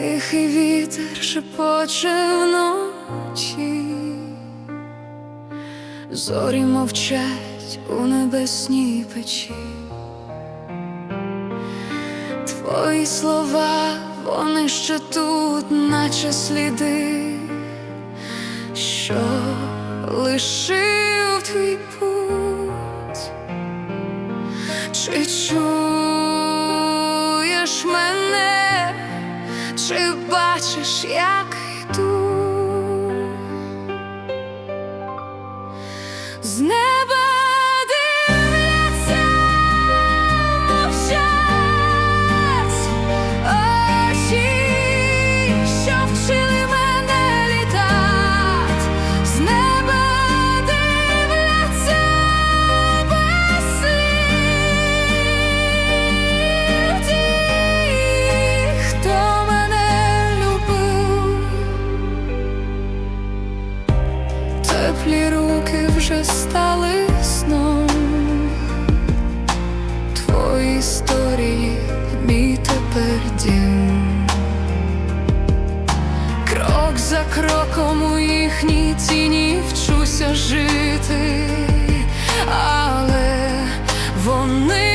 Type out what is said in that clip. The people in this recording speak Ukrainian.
Тихий вітер шепоче вночі, зорі мовчать у небесній печі. Твої слова, вони ще тут, наче сліди, що лишив твій путь. Чи чуєш бачиш, як Теплі руки вже стали сном. Твої історії, мій тепер дім. Крок за кроком у їхній тіні вчуся жити, але вони